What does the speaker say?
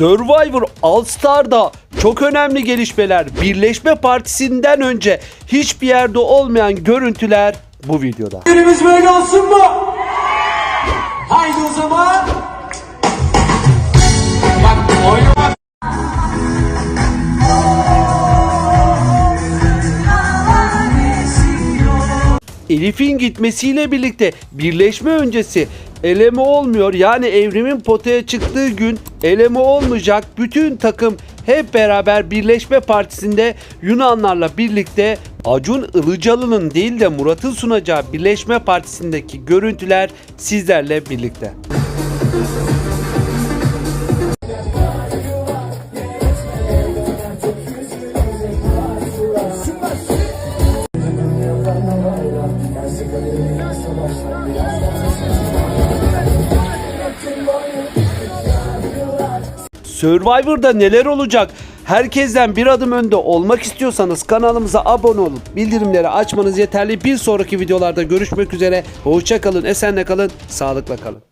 Survivor All Star'da çok önemli gelişmeler. Birleşme Partisi'nden önce hiçbir yerde olmayan görüntüler bu videoda. Günümüz böyle olsun mu? Haydi o zaman. Elif'in gitmesiyle birlikte birleşme öncesi eleme olmuyor. Yani evrimin potaya çıktığı gün eleme olmayacak. Bütün takım hep beraber Birleşme Partisi'nde Yunanlarla birlikte Acun Ilıcalı'nın değil de Murat'ın sunacağı Birleşme Partisi'ndeki görüntüler sizlerle birlikte. Survivor'da neler olacak? Herkesten bir adım önde olmak istiyorsanız kanalımıza abone olup bildirimleri açmanız yeterli. Bir sonraki videolarda görüşmek üzere. Hoşça kalın, esenle kalın, sağlıkla kalın.